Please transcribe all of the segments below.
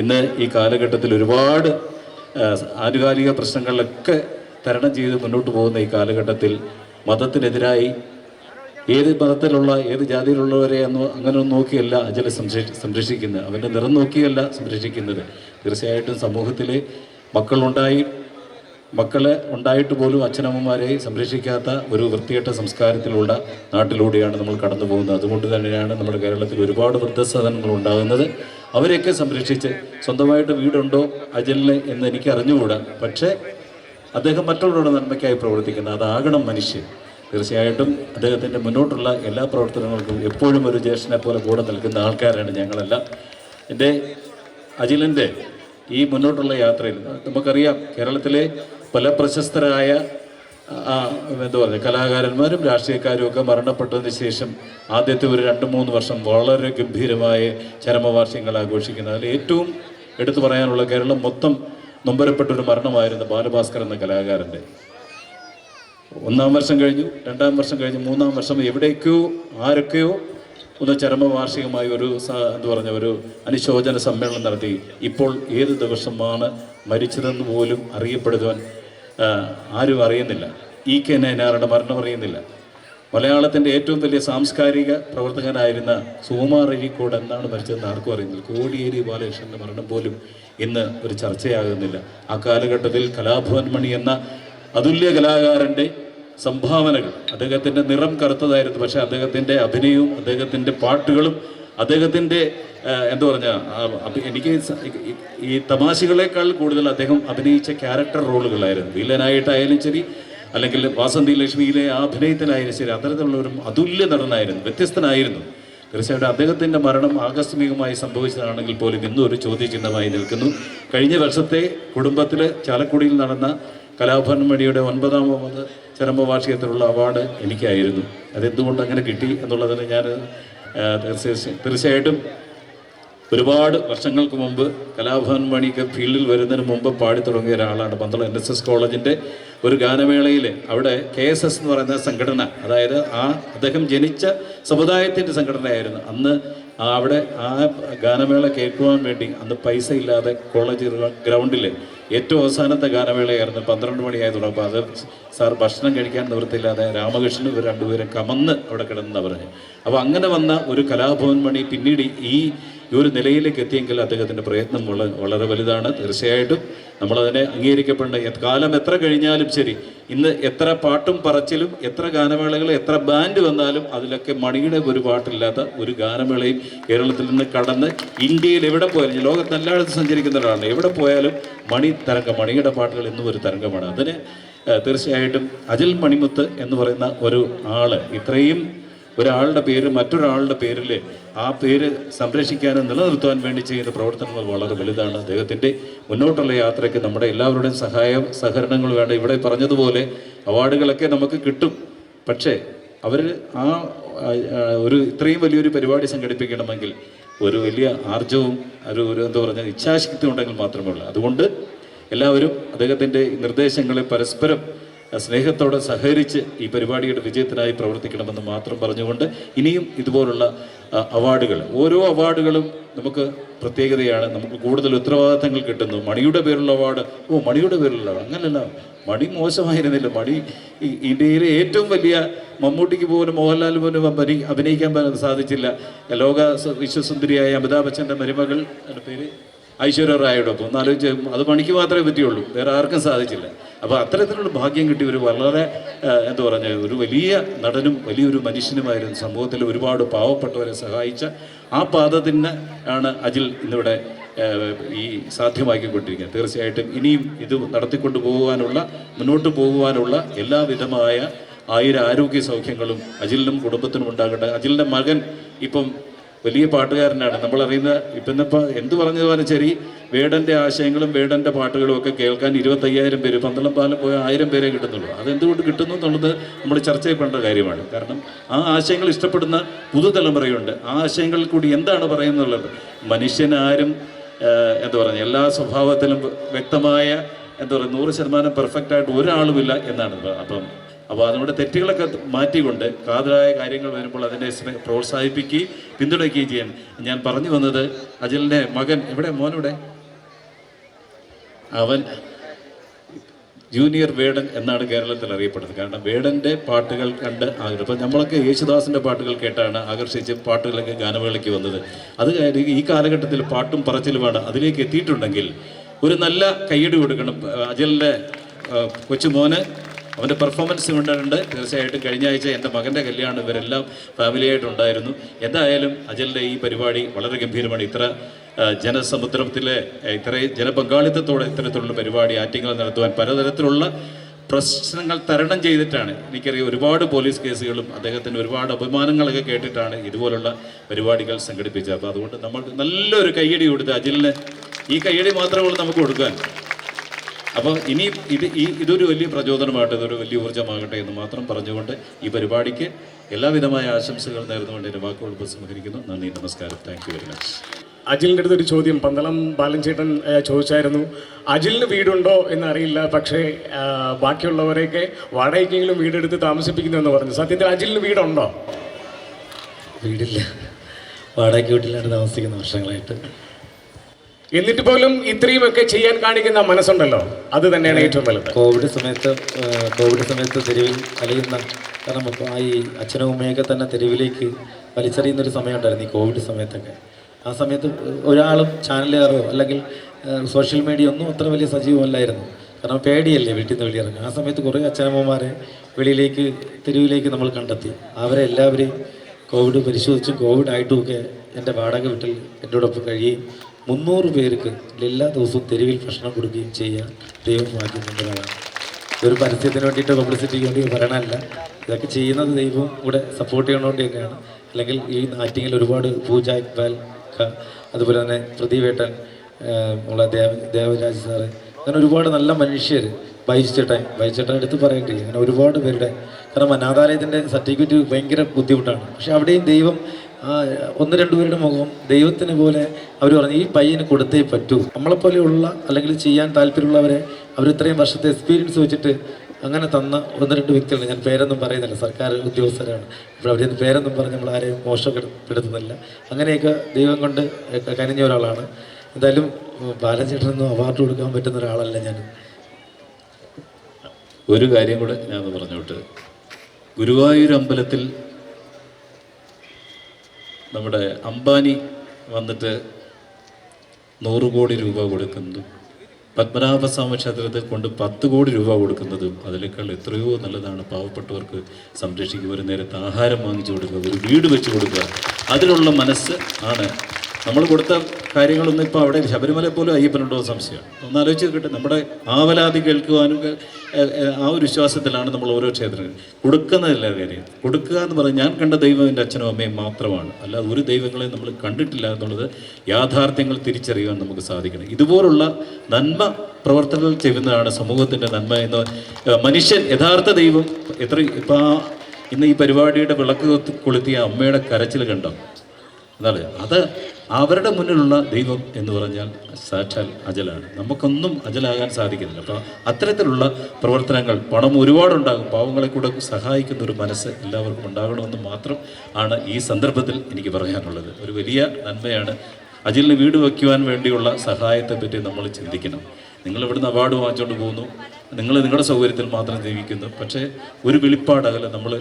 ഇന്ന് ഈ കാലഘട്ടത്തിൽ ഒരുപാട് ആനുകാലിക പ്രശ്നങ്ങളിലൊക്കെ തരണം ചെയ്ത് മുന്നോട്ട് പോകുന്ന ഈ കാലഘട്ടത്തിൽ മതത്തിനെതിരായി ഏത് മതത്തിലുള്ള ഏത് ജാതിയിലുള്ളവരെ എന്നോ അങ്ങനെ നോക്കിയല്ല അജല സംരക്ഷി സംരക്ഷിക്കുന്നത്. അവന്റെ നിറം നോക്കിയല്ല സംരക്ഷിക്കുന്നത്. തീർച്ചയായിട്ടും സമൂഹത്തിലെ മക്കളുണ്ടായി മക്കളെ ഉണ്ടായിട്ട് പോലും അച്ഛനമ്മമാരെ സംരക്ഷിക്കാത്ത ഒരു വൃത്തികെട്ട സംസ്കാരത്തിലുള്ള നാട്ടിലൂടെയാണ് നമ്മൾ കടന്നു പോകുന്നത്. അതുകൊണ്ട് തന്നെയാണ് നമ്മുടെ കേരളത്തിൽ ഒരുപാട് വൃദ്ധസദനങ്ങൾ ഉണ്ടാകുന്നത്. അവരെയൊക്കെ സംരക്ഷിച്ച് സ്വന്തമായിട്ട് വീടുണ്ടോ അജലിന് എന്ന് എനിക്ക് അറിഞ്ഞുകൂടാ പക്ഷേ അദ്ദേഹം മറ്റുള്ളവരുടെ നന്മയ്ക്കായി പ്രവർത്തിക്കുന്ന അതാകണം മനുഷ്യൻ. തീർച്ചയായിട്ടും അദ്ദേഹത്തിന്റെ മുന്നോട്ടുള്ള എല്ലാ പ്രവർത്തനങ്ങൾക്കും എപ്പോഴും ഒരു ജ്യേഷ്ഠനെ പോലെ കൂടെ നിൽക്കുന്ന ആൾക്കാരാണ് ഞങ്ങളെല്ലാം. എന്റെ അജിലിന്റെ ഈ മുന്നോട്ടുള്ള യാത്രയിൽ നമുക്കറിയാം കേരളത്തിലെ പല പ്രശസ്തരായ എന്താ പറയുക കലാകാരന്മാരും രാഷ്ട്രീയക്കാരും ഒക്കെ മരണപ്പെട്ടതിന് ശേഷം ആദ്യത്തെ ഒരു രണ്ട് മൂന്ന് വർഷം വളരെ ഗംഭീരമായ ചരമവാർഷികങ്ങൾ ആഘോഷിക്കുന്നത് അതിൽ ഏറ്റവും എടുത്തു പറയാനുള്ള കേരളം മൊത്തം നൊമ്പരപ്പെട്ട ഒരു മരണമായിരുന്നു ബാലഭാസ്കർ എന്ന കലാകാരന്റെ. ഒന്നാം വർഷം കഴിഞ്ഞു രണ്ടാം വർഷം കഴിഞ്ഞു മൂന്നാം വർഷം എവിടേക്കോ ആരൊക്കെയോ ഒന്ന് ചരമവാർഷികമായി ഒരു എന്ന് പറഞ്ഞ ഒരു അനുശോചന സമ്മേളനം നടത്തി. ഇപ്പോൾ ഏത് ദിവസമാണ് മരിച്ചതെന്ന് പോലും അറിയപ്പെടുവാൻ ആരും അറിയുന്നില്ല. ഇ കെ നയനാറുടെ മരണം അറിയുന്നില്ല. മലയാളത്തിന്റെ ഏറ്റവും വലിയ സാംസ്കാരിക പ്രവർത്തകനായിരുന്ന സുകുമാർ അഴീക്കോട് എന്നാണ് മരിച്ചതെന്ന് ആർക്കും അറിയുന്നില്ല. കോടിയേരി ബാലകൃഷ്ണന്റെ മരണം പോലും ഇന്ന് ഒരു ചർച്ചയാകുന്നില്ല. ആ കാലഘട്ടത്തിൽ കലാഭവൻ മണി എന്ന അതുല്യ കലാകാരന്റെ സംഭാവനകൾ അദ്ദേഹത്തിന്റെ നിറം കറുത്തതായിരുന്നു. പക്ഷേ അദ്ദേഹത്തിന്റെ അഭിനയവും അദ്ദേഹത്തിന്റെ പാട്ടുകളും അദ്ദേഹത്തിന്റെ എന്താ പറഞ്ഞ എനിക്ക് ഈ- തമാശകളെക്കാൾ കൂടുതൽ അദ്ദേഹം അഭിനയിച്ച ക്യാരക്ടർ റോളുകളായിരുന്നു. വില്ലനായിട്ടായാലും ശരി അല്ലെങ്കിൽ വാസന്തി ലക്ഷ്മിയിലെ ആ അഭിനയത്തിനായാലും ശരി അത്തരത്തിലുള്ള ഒരു അതുല്യ നടനായിരുന്നു വ്യത്യസ്തനായിരുന്നു. തീർച്ചയായിട്ടും അദ്ദേഹത്തിന്റെ മരണം ആകസ്മികമായി സംഭവിച്ചതാണെങ്കിൽ പോലും ഇന്നും ഒരു ചോദ്യചിഹ്നമായി നിൽക്കുന്നു. കഴിഞ്ഞ വർഷത്തെ കുടുംബത്തിൽ ചാലക്കുടിയിൽ നടന്ന കലാഭവൻ മണിയുടെ ഒൻപതാമത് ചരമവാർഷികത്തിലുള്ള അവാർഡ് എനിക്കായിരുന്നു. അതെന്തുകൊണ്ട് അങ്ങനെ കിട്ടി എന്നുള്ളതിന് ഞാൻ തീർച്ചയായിട്ടും ഒരുപാട് വർഷങ്ങൾക്ക് മുമ്പ് കലാഭവൻ മണിക്ക് ഫീൽഡിൽ വരുന്നതിന് മുമ്പ് പാടി തുടങ്ങിയ ഒരാളാണ് പന്തളം എൻ എസ് എസ് കോളേജിന്റെ ഒരു ഗാനമേളയിൽ അവിടെ കെ എസ് എസ് എന്ന് പറയുന്ന സംഘടന അതായത് ആ അദ്ദേഹം ജനിച്ച സമുദായത്തിന്റെ സംഘടനയായിരുന്നു. അന്ന് അവിടെ ആ ഗാനമേള കേൾക്കുവാൻ വേണ്ടി അന്ന് പൈസ ഇല്ലാതെ കോളേജ് ഗ്രൗണ്ടിൽ ഏറ്റവും അവസാനത്തെ ഗാനമേളയായിരുന്നു. പന്ത്രണ്ട് മണിയായതുകൊണ്ട് അപ്പോൾ അത് സാർ ഭക്ഷണം കഴിക്കാൻ നിവൃത്തിയില്ലാതെ രാമകൃഷ്ണൻ ഇവർ രണ്ടുപേരും കമന്ന് അവിടെ കിടന്നെന്ന് പറഞ്ഞു. അപ്പോൾ അങ്ങനെ വന്ന ഒരു കലാഭവൻ മണി പിന്നീട് ഈ ഈ ഒരു നിലയിലേക്ക് എത്തിയെങ്കിൽ അദ്ദേഹത്തിന്റെ പ്രയത്നം വള വളരെ വലുതാണ്. തീർച്ചയായിട്ടും നമ്മളതിനെ അംഗീകരിക്കപ്പെടേണ്ട കാലം എത്ര കഴിഞ്ഞാലും ശരി ഇന്ന് എത്ര പാട്ടും പറച്ചിലും എത്ര ഗാനമേളകൾ എത്ര ബാൻഡ് വന്നാലും അതിലൊക്കെ മണിയുടെ ഒരു പാട്ടില്ലാത്ത ഒരു ഗാനമേളയും കേരളത്തിൽ നിന്ന് കടന്ന് ഇന്ത്യയിൽ എവിടെ പോയാലും ലോകത്ത് എല്ലായിടത്തും സഞ്ചരിക്കുന്ന ഒരാളാണ് എവിടെ പോയാലും മണി തരംഗം മണിയുടെ പാട്ടുകൾ എന്നും ഒരു തരംഗമാണ്. അതിന് തീർച്ചയായിട്ടും അജിൽ മണിമുത്ത് എന്ന് പറയുന്ന ഒരു ആൾ ഇത്രയും ഒരാളുടെ പേര് മറ്റൊരാളുടെ പേരിൽ ആ പേര് സംരക്ഷിക്കാനും നിലനിർത്തുവാൻ വേണ്ടി ചെയ്യുന്ന പ്രവർത്തനങ്ങൾ വളരെ വലുതാണ്. അദ്ദേഹത്തിന്റെ മുന്നോട്ടുള്ള യാത്രയ്ക്ക് നമ്മുടെ എല്ലാവരുടെയും സഹായം സഹകരണങ്ങൾ വേണ്ട. ഇവിടെ പറഞ്ഞതുപോലെ അവാർഡുകളൊക്കെ നമുക്ക് കിട്ടും. പക്ഷേ അവർ ആ ഒരു ഇത്രയും വലിയൊരു പരിപാടി സംഘടിപ്പിക്കണമെങ്കിൽ ഒരു വലിയ ആർജവും ഒരു ഒരു എന്താ പറഞ്ഞാൽ ഇച്ഛാശക്തി ഉണ്ടെങ്കിൽ മാത്രമേ ഉള്ളൂ. അതുകൊണ്ട് എല്ലാവരും അദ്ദേഹത്തിന്റെ നിർദ്ദേശങ്ങളെ പരസ്പരം സ്നേഹത്തോടെ സഹകരിച്ച് ഈ പരിപാടിയുടെ വിജയത്തിനായി പ്രവർത്തിക്കണമെന്ന് മാത്രം പറഞ്ഞുകൊണ്ട് ഇനിയും ഇതുപോലുള്ള അവാർഡുകൾ. ഓരോ അവാർഡുകളും നമുക്ക് പ്രത്യേകതയാണ്. നമുക്ക് കൂടുതൽ ഉത്തരവാദിത്തങ്ങൾ കിട്ടുന്നു. മണിയുടെ പേരുള്ള അവാർഡ്. ഓ മണിയുടെ പേരുള്ള അവാർഡ്. അങ്ങനല്ല. മണി മോശമായിരുന്നില്ല. മണി ഇന്ത്യയിലെ ഏറ്റവും വലിയ മമ്മൂട്ടിക്ക് പോലും മോഹൻലാൽ പോലും അഭിനയി അഭിനയിക്കാൻ സാധിച്ചില്ല. ലോക വിശ്വസുന്ദരിയായ അമിതാഭ് ബച്ചന്റെ മരുമകൾ പേര് ഐശ്വര്യ റായോടൊപ്പം. ഒന്നാലോചിച്ച് അത് മണിക്ക് മാത്രമേ പറ്റിയുള്ളൂ വേറെ ആർക്കും സാധിച്ചില്ല. അപ്പോൾ അത്തരത്തിലുള്ള ഭാഗ്യം കിട്ടി ഒരു വളരെ എന്താ പറഞ്ഞ ഒരു വലിയ നടനും വലിയൊരു മനുഷ്യനുമായിരുന്നു. സമൂഹത്തിൽ ഒരുപാട് പാവപ്പെട്ടവരെ സഹായിച്ച ആ പാദത്തിന് ആണ് അജിൽ ഇന്നിവിടെ ഈ സാധ്യമാക്കിക്കൊണ്ടിരിക്കുന്നത്. തീർച്ചയായിട്ടും ഇനിയും ഇത് നടത്തിക്കൊണ്ടു പോകുവാനുള്ള മുന്നോട്ട് പോകുവാനുള്ള എല്ലാവിധമായ ആയിരം ആരോഗ്യ സൗഖ്യങ്ങളും അജിലിനും കുടുംബത്തിനും ഉണ്ടാകട്ടെ. അജിലിന്റെ മകൻ ഇപ്പം വലിയ പാട്ടുകാരനാണ്. നമ്മൾ അറിയുന്ന ഇപ്പം ഇപ്പോൾ എന്ത് പറഞ്ഞതുപോലെ ശരി വേടന്റെ ആശയങ്ങളും വേടന്റെ പാട്ടുകളും ഒക്കെ കേൾക്കാൻ ഇരുപത്തയ്യായിരം പേര് പന്തളം പാലം പോയ ആയിരം പേരെ കിട്ടുന്നുള്ളൂ. അതെന്തുകൊണ്ട് കിട്ടുന്നു എന്നുള്ളത് നമ്മൾ ചർച്ച ചെയ്യേണ്ട കാര്യമാണ്. കാരണം ആ ആശയങ്ങൾ ഇഷ്ടപ്പെടുന്ന പുതുതലമുറയുണ്ട്. ആ ആശയങ്ങളിൽ കൂടി എന്താണ് പറയുന്നുള്ളത്? മനുഷ്യനാരും എന്താ പറയുക എല്ലാ സ്വഭാവത്തിലും വ്യക്തമായ എന്താ പറയുക നൂറ് ശതമാനം പെർഫെക്റ്റ് ആയിട്ട് ഒരാളുമില്ല എന്നാണ്. അപ്പം അപ്പോൾ അതുകൊണ്ട് തെറ്റുകളൊക്കെ മാറ്റിക്കൊണ്ട് കാതലായ കാര്യങ്ങൾ വരുമ്പോൾ അതിനെ പ്രോത്സാഹിപ്പിക്കുകയും പിന്തുണയ്ക്കുകയും ചെയ്യാൻ ഞാൻ പറഞ്ഞു വന്നത് അജലിന്റെ മകൻ എവിടെ? മോനിവിടെ? അവൻ ജൂനിയർ വേടൻ എന്നാണ് കേരളത്തിൽ അറിയപ്പെടുന്നത്. കാരണം വേടന്റെ പാട്ടുകൾ കണ്ട് ആഗ്രഹം. ഇപ്പം നമ്മളൊക്കെ യേശുദാസിന്റെ പാട്ടുകൾ കേട്ടാണ് ആകർഷിച്ച് പാട്ടുകളൊക്കെ ഗാനമേളയ്ക്ക് വന്നത്. അത് ഈ കാലഘട്ടത്തിൽ പാട്ടും പറച്ചിലുമാണ് അതിലേക്ക് എത്തിയിട്ടുണ്ടെങ്കിൽ ഒരു നല്ല കൈയ്യടി കൊടുക്കണം. അജലിന്റെ കൊച്ചുമോന് അവന്റെ പെർഫോമൻസ് കൊണ്ടുണ്ട് തീർച്ചയായിട്ടും കഴിഞ്ഞ ആഴ്ച എന്റെ മകന്റെ കല്യാണം ഇവരെല്ലാം ഫാമിലിയായിട്ടുണ്ടായിരുന്നു എന്തായാലും അജലിന്റെ ഈ പരിപാടി വളരെ ഗംഭീരമാണ്. ഇത്ര ജനസമുദ്രത്തിലെ ഇത്രയും ജനപങ്കാളിത്തത്തോടെ ഇത്തരത്തിലുള്ള പരിപാടി ആറ്റിങ്ങൾ നടത്തുവാൻ പലതരത്തിലുള്ള പ്രശ്നങ്ങൾ തരണം ചെയ്തിട്ടാണ്. എനിക്കറിയാം ഒരുപാട് പോലീസ് കേസുകളും അദ്ദേഹത്തിന് ഒരുപാട് അപമാനങ്ങളൊക്കെ കേട്ടിട്ടാണ് ഇതുപോലുള്ള പരിപാടികൾ സംഘടിപ്പിച്ചത്. അപ്പോൾ അതുകൊണ്ട് നമ്മൾ നല്ലൊരു കയ്യടി കൊടുത്ത് അജിലിന് ഈ കയ്യടി മാത്രമേ ഉള്ളൂ നമുക്ക് കൊടുക്കാൻ. അപ്പോൾ ഇനി ഇത് ഈ ഇതൊരു വലിയ പ്രചോദനമാകട്ടെ ഇതൊരു വലിയ ഊർജമാകട്ടെ എന്ന് മാത്രം പറഞ്ഞുകൊണ്ട് ഈ പരിപാടിക്ക് എല്ലാവിധമായ ആശംസകൾ നേർന്നുകൊണ്ട് എന്റെ വാക്കുകൾ ഉപസംഹരിക്കുന്നു. നന്ദി നമസ്കാരം. താങ്ക് യു വെരി മച്ച് അജിലിന്റെ അടുത്തൊരു ചോദ്യം. പന്തളം ബാലൻചേട്ടൻ ചോദിച്ചായിരുന്നു അജിലിന് വീടുണ്ടോ എന്നറിയില്ല പക്ഷേ ബാക്കിയുള്ളവരെയൊക്കെ വാടകയ്ക്കെങ്കിലും വീടെടുത്ത് താമസിപ്പിക്കുന്നു എന്ന് പറഞ്ഞു. സത്യത്തിൽ അജിലിന് വീടുണ്ടോ? വീടില്ല. വാടകയ്ക്ക് വീട്ടിലാണ് താമസിക്കുന്ന വർഷങ്ങളായിട്ട്. എന്നിട്ട് പോലും ഇത്രയും ഒക്കെ ചെയ്യാൻ കാണിക്കുന്ന മനസ്സുണ്ടല്ലോ. അത് തന്നെയാണ് ഏറ്റവും വലുത്. കോവിഡ് സമയത്ത് കോവിഡ് സമയത്ത് തെരുവിൽ അലയുന്ന കാരണം ഈ അച്ഛനും ഉമ്മയൊക്കെ തന്നെ തെരുവിലേക്ക് വലിച്ചെറിയുന്ന ഒരു സമയം ഉണ്ടായിരുന്നു ഈ കോവിഡ് സമയത്തൊക്കെ. ആ സമയത്ത് ഒരാളും ചാനലുകാരോ അല്ലെങ്കിൽ സോഷ്യൽ മീഡിയ ഒന്നും അത്ര വലിയ സജീവമല്ലായിരുന്നു. കാരണം പേടിയല്ലേ വീട്ടിൽ നിന്ന് വെളിയിറങ്ങുക ആ സമയത്ത് കുറേ അച്ഛനമ്മമാരെ വെളിയിലേക്ക് തെരുവിലേക്ക് നമ്മൾ കണ്ടെത്തി. അവരെ എല്ലാവരെയും കോവിഡ് പരിശോധിച്ചും കോവിഡ് ആയിട്ടും ഒക്കെ എന്റെ വാടക വീട്ടിൽ എന്റെ എന്നോടൊപ്പം കഴിയുകയും മുന്നൂറ് പേർക്ക് എല്ലാ ദിവസവും തെരുവിൽ ഭക്ഷണം കൊടുക്കുകയും ചെയ്യാൻ ദൈവം വാങ്ങിക്കുന്നതാണ് ഒരു പരസ്യത്തിന് വേണ്ടിയിട്ട് പബ്ലിസിറ്റിക്ക് വേണ്ടി പറയണമല്ല ഇതൊക്കെ ചെയ്യുന്നത് ദൈവം കൂടെ സപ്പോർട്ട് ചെയ്യണോണ്ട് തന്നെയാണ് അല്ലെങ്കിൽ ഈ നാറ്റിങ്ങിൽ ഒരുപാട് പൂജ ഇക്ബാൽ അതുപോലെ തന്നെ പ്രദീപേട്ടൻ ഏഹ്, ഉള്ള ദേവ ദേവരാജ് സാറ് അങ്ങനെ ഒരുപാട് നല്ല മനുഷ്യർ ബൈച്ചേട്ടൻ ബൈച്ചേട്ടൻ എടുത്ത് പറയേണ്ടി. അങ്ങനെ ഒരുപാട് പേരുടെ കാരണം അനാഥാലയത്തിന്റെ സർട്ടിഫിക്കറ്റ് ഭയങ്കര ബുദ്ധിമുട്ടാണ്. പക്ഷെ അവിടെയും ദൈവം ഒന്ന് രണ്ടുപേരുടെ മുഖം ദൈവത്തിന് പോലെ അവർ പറഞ്ഞു ഈ പയ്യന് കൊടുത്തേ പറ്റൂ. നമ്മളെപ്പോലെയുള്ള അല്ലെങ്കിൽ ചെയ്യാൻ താല്പര്യമുള്ളവരെ അവർ ഇത്രയും വർഷത്തെ എക്സ്പീരിയൻസ് വെച്ചിട്ട് അങ്ങനെ തന്ന ഒന്ന് രണ്ട് വ്യക്തികളുണ്ട് ഞാൻ പേരൊന്നും പറയുന്നില്ല. സർക്കാർ ഉദ്യോഗസ്ഥരാണ്. അപ്പോൾ അവരുടെ പേരൊന്നും പറഞ്ഞ് നമ്മൾ ആരെയും മോശപ്പെടുത്തുന്നില്ല അങ്ങനെയൊക്കെ ദൈവം കൊണ്ട് കനിഞ്ഞ ഒരാളാണ്. എന്തായാലും ബാലചേട്ടനൊന്നും അവാർഡ് കൊടുക്കാൻ പറ്റുന്ന ഒരാളല്ല ഞാൻ. ഒരു കാര്യം കൂടെ ഞാൻ പറഞ്ഞോട്ട്. ഗുരുവായൂർ അമ്പലത്തിൽ നമ്മുടെ അംബാനി വന്നിട്ട് നൂറ് കോടി രൂപ കൊടുക്കുന്നതും പത്മനാഭസ്വാമി ക്ഷേത്രത്തിൽ കൊണ്ട് പത്ത് കോടി രൂപ കൊടുക്കുന്നതും അതിനേക്കാൾ എത്രയോ നല്ലതാണ് പാവപ്പെട്ടവർക്ക് സംരക്ഷിക്കുക ഒരു നേരത്തെ ആഹാരം വാങ്ങിച്ചു കൊടുക്കുക ഒരു വീട് വെച്ച് കൊടുക്കുക. അതിലുള്ള മനസ്സ് ആണ്. നമ്മൾ കൊടുത്ത കാര്യങ്ങളൊന്നും ഇപ്പോൾ അവിടെ ശബരിമല പോലും അയ്യപ്പനുണ്ടോ എന്ന് ഒന്ന് ആലോചിച്ച് നോക്കട്ടെ നമ്മുടെ ആവലാതി കേൾക്കുവാനും ആ ഒരു വിശ്വാസത്തിലാണ് നമ്മൾ ഓരോ ക്ഷേത്രങ്ങൾ. കൊടുക്കുന്നതല്ല കാര്യം. കൊടുക്കുക എന്ന് പറഞ്ഞാൽ ഞാൻ കണ്ട ദൈവം എന്റെ അച്ഛനും അമ്മയും മാത്രമാണ്. അല്ലാതെ ഒരു ദൈവങ്ങളെ നമ്മൾ കണ്ടിട്ടില്ല എന്നുള്ളത് യാഥാർത്ഥ്യങ്ങൾ തിരിച്ചറിയുവാൻ നമുക്ക് സാധിക്കണം. ഇതുപോലുള്ള നന്മ പ്രവർത്തനങ്ങൾ ചെയ്യുന്നതാണ് സമൂഹത്തിന്റെ നന്മ എന്ന് മനുഷ്യൻ യഥാർത്ഥ ദൈവം എത്ര ഇപ്പം ആ ഇന്ന് ഈ പരിപാടിയുടെ വിളക്ക് കൊളുത്തിയ അമ്മയുടെ കരച്ചിൽ കണ്ടോ? എന്നാൽ അത് അവരുടെ മുന്നിലുള്ള ദൈവം എന്ന് പറഞ്ഞാൽ സാക്ഷാൽ അജലാണ്. നമുക്കൊന്നും അജലാകാൻ സാധിക്കുന്നില്ല. അപ്പോൾ അത്തരത്തിലുള്ള പ്രവർത്തനങ്ങൾ പണം ഒരുപാടുണ്ടാകും. പാവങ്ങളെ കൂടെ സഹായിക്കുന്ന ഒരു മനസ്സ് എല്ലാവർക്കും ഉണ്ടാകണമെന്ന് മാത്രം ആണ് ഈ സന്ദർഭത്തിൽ എനിക്ക് പറയാനുള്ളത്. ഒരു വലിയ നന്മയാണ് അജിലിന് വീട് വയ്ക്കുവാൻ വേണ്ടിയുള്ള സഹായത്തെപ്പറ്റി നമ്മൾ ചിന്തിക്കണം. നിങ്ങൾ ഇവിടുന്ന് അവാർഡ് വാങ്ങിച്ചുകൊണ്ട് പോകുന്നു. നിങ്ങൾ നിങ്ങളുടെ സൗകര്യത്തിൽ മാത്രം ജീവിക്കുന്നു. പക്ഷേ ഒരു വെളിപ്പാടകല നമ്മൾ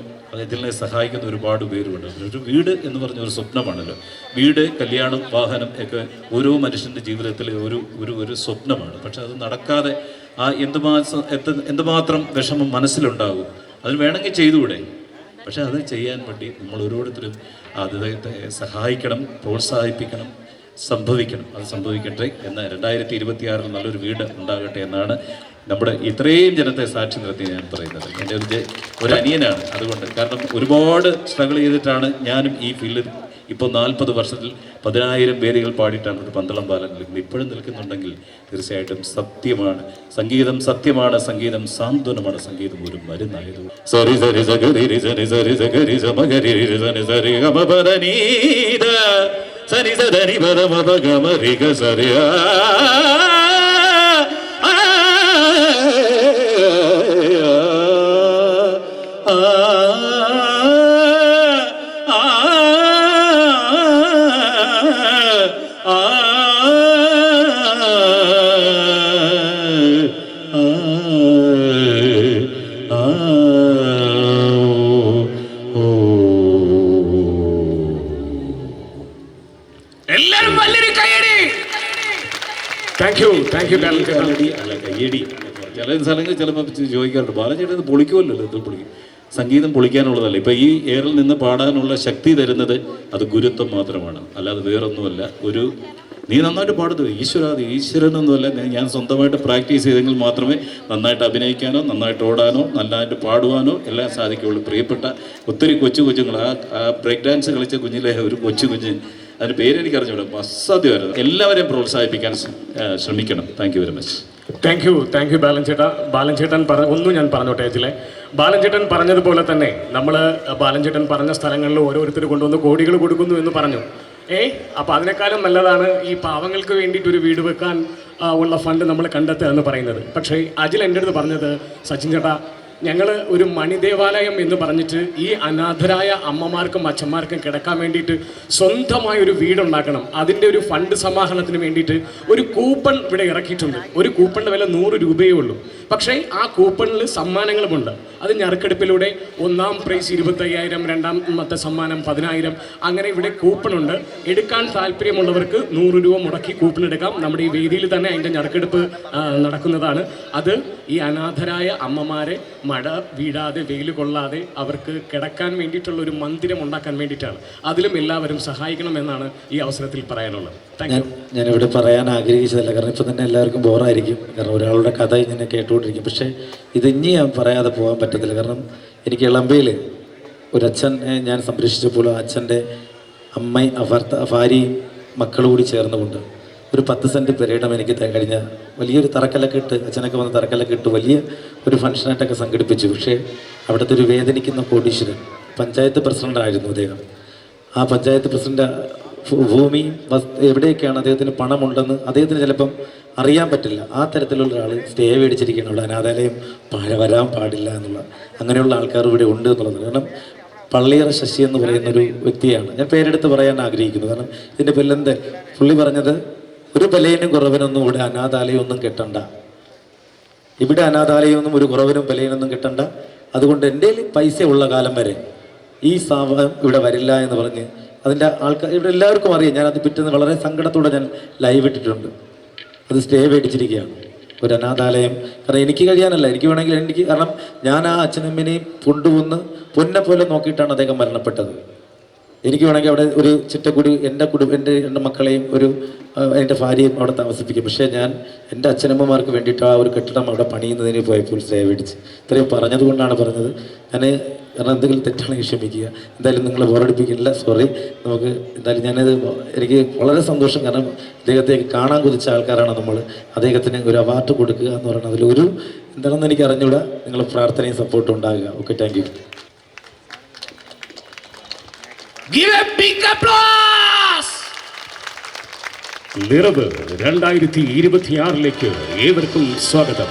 ഇതിനെ സഹായിക്കുന്ന ഒരുപാട് പേരുണ്ട്. ഒരു വീട് എന്ന് പറഞ്ഞ ഒരു സ്വപ്നമാണല്ലോ. വീട് കല്യാണം വാഹനം ഒക്കെ ഓരോ മനുഷ്യന്റെ ജീവിതത്തിലെ ഒരു ഒരു ഒരു സ്വപ്നമാണ്. പക്ഷെ അത് നടക്കാതെ ആ എന്തുമാത്രം എന്തുമാത്രം വിഷമം മനസ്സിലുണ്ടാകും അതിന് വേണമെങ്കിൽ ചെയ്തുകൂടെ? പക്ഷെ അത് ചെയ്യാൻ വേണ്ടി നമ്മൾ ഓരോരുത്തരും അദ്ദേഹത്തെ സഹായിക്കണം പ്രോത്സാഹിപ്പിക്കണം സംഭവിക്കണം. അത് സംഭവിക്കട്ടെ എന്ന് രണ്ടായിരത്തി ഇരുപത്തിയാറിൽ നല്ലൊരു വീട് ഉണ്ടാകട്ടെ എന്നാണ് നമ്മുടെ ഇത്രയും ജനത്തെ സാക്ഷി നിർത്തി ഞാൻ പറയുന്നത്. എന്റെ ഒരു ഒരു അനിയനാണ് അതുകൊണ്ട്. കാരണം ഒരുപാട് സ്ട്രഗിൾ ചെയ്തിട്ടാണ് ഞാനും ഈ ഫീൽഡിൽ ഇപ്പോൾ നാൽപ്പത് വർഷത്തിൽ പതിനായിരം വേദികൾ പാടിയിട്ടാണ് ഒരു പന്തളം ബാലൻ ഇപ്പോഴും നിൽക്കുന്നുണ്ടെങ്കിൽ തീർച്ചയായിട്ടും സത്യമാണ്. സംഗീതം സത്യമാണ് സംഗീതം സാന്ത്വനമാണ് സംഗീതം ഒരു മരുന്നായത്. സരി സരി സഗരി സരി സരി സരി സരി സരി ചില സ്ഥലങ്ങളിൽ ചിലപ്പോൾ ചോദിക്കാറുണ്ട്. ബാലചേട്ടൻ ഇത് പൊളിക്കുമല്ലോ ഇത് പൊളിക്കും സംഗീതം പൊളിക്കാനുള്ളതല്ല? ഇപ്പം ഈ എയറിൽ നിന്ന് പാടാനുള്ള ശക്തി തരുന്നത് അത് ഗുരുത്വം മാത്രമാണ്. അല്ലാതെ വേറൊന്നുമല്ല. ഒരു നീ നന്നായിട്ട് പാടുന്നു ഈശ്വര അത് ഈശ്വരനൊന്നുമല്ല ഞാൻ- സ്വന്തമായിട്ട് പ്രാക്ടീസ് ചെയ്തെങ്കിൽ മാത്രമേ നന്നായിട്ട് അഭിനയിക്കാനോ നന്നായിട്ട് ഓടാനോ നന്നായിട്ട് പാടുവാനോ എല്ലാം സാധിക്കുകയുള്ളൂ. പ്രിയപ്പെട്ട ഒത്തിരി കൊച്ചു കൊച്ചുങ്ങൾ ആ ബ്രേക്ക് ഡാൻസ് കളിച്ച കുഞ്ഞിലെ ഒരു കൊച്ചു കുഞ്ഞ് അതിന്റെ പേരെനിക്ക് അറിഞ്ഞൂടെ അസാധ്യമായിരുന്നു എല്ലാവരെയും പ്രോത്സാഹിപ്പിക്കാൻ ശ്രമിക്കണം. Thank you very much thank you thank you Balan ചേട്ടാ ബാലൻ ചേട്ടൻ ഒന്നും ഞാൻ പറഞ്ഞോട്ടെ ഇതിലെ ബാലൻ ചേട്ടൻ പറഞ്ഞതുപോലെ തന്നെ നമ്മൾ ബാലൻ ചേട്ടൻ പറഞ്ഞ സ്ഥലങ്ങളിൽ ഓരോരുത്തർ കൊണ്ടുവന്ന് കോടികൾ കൊടുക്കുന്നു എന്ന് പറഞ്ഞു. ഏ അപ്പോൾ അതിനേക്കാളും നല്ലതാണ് ഈ പാവങ്ങൾക്ക് വേണ്ടിയിട്ട് ഒരു വീട് വെക്കാൻ ഉള്ള ഫണ്ട് നമ്മൾ കണ്ടെത്തുക എന്ന് പറയുന്നത്. പക്ഷേ അജിൽ എന്റെ അടുത്ത് പറഞ്ഞത് സച്ചിൻ ചേട്ടാ ഞങ്ങൾ ഒരു മണിദേവാലയം എന്ന് പറഞ്ഞിട്ട് ഈ അനാഥരായ അമ്മമാർക്കും അച്ഛന്മാർക്കും കിടക്കാൻ വേണ്ടിയിട്ട് സ്വന്തമായ ഒരു വീടുണ്ടാക്കണം. അതിന്റെ ഒരു ഫണ്ട് സമാഹരണത്തിന് വേണ്ടിയിട്ട് ഒരു കൂപ്പൺ ഇവിടെ ഇറക്കിയിട്ടുണ്ട്. ഒരു കൂപ്പണിന്റെ വില നൂറ് രൂപയേ ഉള്ളൂ. പക്ഷേ ആ കൂപ്പണിൽ സമ്മാനങ്ങളുമുണ്ട്. അത് ഞറുക്കെടുപ്പിലൂടെ ഒന്നാം പ്രൈസ് ഇരുപത്തയ്യായിരം രണ്ടാമത്തെ സമ്മാനം പതിനായിരം അങ്ങനെ ഇവിടെ കൂപ്പണുണ്ട്. എടുക്കാൻ താല്പര്യമുള്ളവർക്ക് നൂറ് രൂപ മുടക്കി കൂപ്പൺ എടുക്കാം നമ്മുടെ ഈ വേദിയിൽ തന്നെ അതിന്റെ ഞറുക്കെടുപ്പ് നടക്കുന്നതാണ്. അത് ഈ അനാഥരായ അമ്മമാരെ മഴ വീഴാതെ വെയിൽ കൊള്ളാതെ അവർക്ക് കിടക്കാൻ വേണ്ടിയിട്ടുള്ള ഒരു മന്ദിരം ഉണ്ടാക്കാൻ വേണ്ടിയിട്ടാണ്. അതിലും എല്ലാവരും സഹായിക്കണം എന്നാണ് ഈ അവസരത്തിൽ പറയാനുള്ളത്. ഞാൻ ഞാനിവിടെ പറയാൻ ആഗ്രഹിച്ചതല്ല. കാരണം ഇപ്പം തന്നെ എല്ലാവർക്കും ബോറായിരിക്കും. കാരണം ഒരാളുടെ കഥ ഇങ്ങനെ കേട്ടുകൊണ്ടിരിക്കും. പക്ഷേ ഇത് ഇനി ഞാൻ പറയാതെ പോകാൻ പറ്റത്തില്ല. കാരണം എനിക്ക് ഇളമ്പയിൽ ഒരച്ഛനെ ഞാൻ സംരക്ഷിച്ചപ്പോൾ അച്ഛന്റെ അമ്മയും ഭാര്യയും മക്കളും കൂടി ചേർന്നുകൊണ്ട് ഒരു പത്ത് സെന്റ് പെരയിടം എനിക്ക് കഴിഞ്ഞ വലിയൊരു തറക്കല്ലൊക്കെ ഇട്ട് അച്ഛനൊക്കെ വന്ന് തറക്കല്ലൊക്കെ ഇട്ട് വലിയ ഒരു ഫംഗ്ഷനായിട്ടൊക്കെ സംഘടിപ്പിച്ചു. പക്ഷേ അവിടുത്തെ ഒരു വേദനിക്കുന്ന കോടീശ്വരൻ പഞ്ചായത്ത് പ്രസിഡന്റായിരുന്നു അദ്ദേഹം. ആ പഞ്ചായത്ത് പ്രസിഡന്റ് ഭൂമി എവിടെയൊക്കെയാണ് അദ്ദേഹത്തിന് പണമുണ്ടെന്ന് അദ്ദേഹത്തിന് ചിലപ്പം അറിയാൻ പറ്റില്ല. ആ തരത്തിലുള്ള ഒരാൾ സ്റ്റേ മേടിച്ചിരിക്കുകയാണ്. അവിടെ അനാഥാലയം പാഴ വരാൻ പാടില്ല എന്നുള്ള അങ്ങനെയുള്ള ആൾക്കാർ ഇവിടെ ഉണ്ട് എന്നുള്ളത്. കാരണം പള്ളിയറ ശശി എന്ന് പറയുന്ന ഒരു വ്യക്തിയാണ്. ഞാൻ പേരെടുത്ത് പറയാൻ ആഗ്രഹിക്കുന്നു. കാരണം ഇതിന്റെ പില്ലെന്ത് പുള്ളി പറഞ്ഞത് ഒരു ബലയിനും കുറവിനൊന്നും ഇവിടെ അനാഥാലയമൊന്നും കിട്ടണ്ട. ഇവിടെ അനാഥാലയമൊന്നും ഒരു കുറവിനും ബലയിനൊന്നും കിട്ടണ്ട. അതുകൊണ്ട് എന്റെ പൈസ ഉള്ള കാലം വരെ ഈ സ്ഥാപനം ഇവിടെ വരില്ല എന്ന് പറഞ്ഞ് അതിന്റെ ആൾക്കാർ ഇവിടെ എല്ലാവർക്കും അറിയാം. ഞാനത് പിറ്റേന്ന് വളരെ സങ്കടത്തോടെ ഞാൻ ലൈവ് ഇട്ടിട്ടുണ്ട്. അത് സ്റ്റേ മേടിച്ചിരിക്കുകയാണ്. ഒരു അനാഥാലയം. കാരണം എനിക്ക് കഴിയാനല്ല. എനിക്ക് വേണമെങ്കിൽ എനിക്ക് കാരണം ഞാൻ ആ അച്ഛനമ്മനെയും കൊണ്ടുവന്ന് പൊന്നെ പോലെ നോക്കിയിട്ടാണ് അദ്ദേഹം മരണപ്പെട്ടത്. എനിക്ക് വേണമെങ്കിൽ അവിടെ ഒരു ചിറ്റക്കുടി എന്റെ കുടുംബം എന്റെ എന്റെ മക്കളെയും ഒരു എന്റെ ഭാര്യയും അവിടെ താമസിപ്പിക്കും. പക്ഷേ ഞാൻ എന്റെ അച്ഛനമ്മമാർക്ക് വേണ്ടിയിട്ട് ആ ഒരു കെട്ടിടം അവിടെ പണിയുന്നതിന് പോയപ്പോൾ സേവ മേടിച്ച് ഇത്രയും പറഞ്ഞതുകൊണ്ടാണ് പറഞ്ഞത്. ഞാൻ കാരണം എന്തെങ്കിലും തെറ്റാണെങ്കിൽ ക്ഷമിക്കുക. എന്തായാലും നിങ്ങൾ ബോറടിപ്പിക്കില്ല സോറി നമുക്ക് എന്തായാലും ഞാനത് എനിക്ക് വളരെ സന്തോഷം. കാരണം അദ്ദേഹത്തെ കാണാൻ കുതിച്ച ആൾക്കാരാണ് നമ്മൾ. അദ്ദേഹത്തിന് ഒരു അവാർഡ് കൊടുക്കുക എന്ന് പറയുന്നത് അതിൽ ഒരു എന്താണെന്ന് എനിക്ക് അറിഞ്ഞുകൂടാ നിങ്ങൾ പ്രാർത്ഥനയും സപ്പോർട്ടും ഉണ്ടാകുക. Okay thank Give a big applause! നിറവ് രണ്ടായിരത്തി ഇരുപത്തിയാറിലേക്ക് ഏവർക്കും സ്വാഗതം